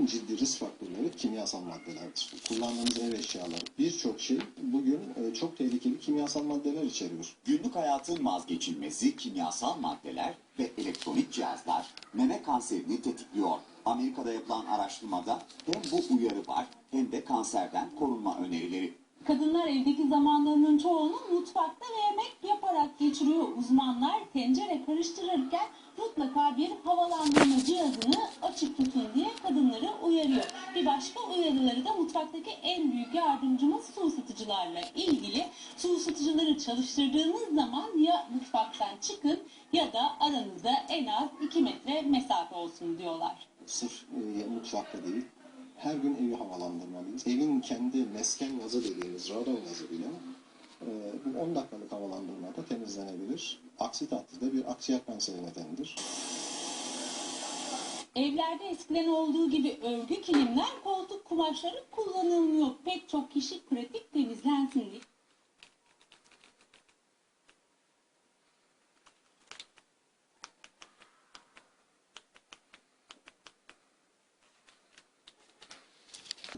en ciddi risk faktörleri kimyasal maddelerdir. Kullandığımız ev eşyaları birçok şey bugün e, çok tehlikeli kimyasal maddeler içeriyor. Günlük hayatın vazgeçilmezi kimyasal maddeler ve elektronik cihazlar meme kanserini tetikliyor. Amerika'da yapılan araştırmada hem bu uyarı var hem de kanserden korunma önerileri. Kadınlar evdeki zamanlarının çoğunu mutfakta ve yemek yaparak geçiriyor. Uzmanlar tencere karıştırırken mutlaka bir havalandırma cihazını açık tutun diye kadınları uyarıyor. Bir başka uyarıları da mutfaktaki en büyük yardımcımız su ısıtıcılarla ilgili. Su ısıtıcıları çalıştırdığınız zaman ya mutfaktan çıkın ya da aranızda en az 2 metre mesafe olsun diyorlar. Sırf e, mutfakta değil, her gün evi havalandırmalıyız. Evin kendi mesken gazı dediğimiz radon gazı bile e, bu 10 dakikalık havalandırmada temizlenebilir. Aksi takdirde bir akciğer kanseri nedenidir. Evlerde eskiden olduğu gibi örgü kilimler, koltuk kumaşları kullanılmıyor. Pek çok kişi pratik temizlensin diye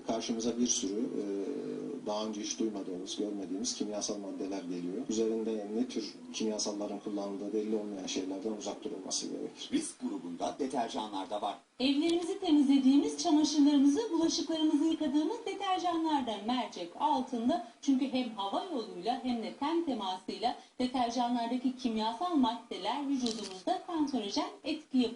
Karşımıza bir sürü e, daha önce hiç duymadığımız, görmediğimiz kimyasal maddeler geliyor. Üzerinde ne tür kimyasalların kullanıldığı belli olmayan şeylerden uzak durulması gerekir. Risk grubunda deterjanlar da var. Evlerimizi temizlediğimiz, çamaşırlarımızı, bulaşıklarımızı yıkadığımız deterjanlar da mercek altında. Çünkü hem hava yoluyla hem de ten temasıyla deterjanlardaki kimyasal maddeler vücudumuzda kanserojen etki yapıyor.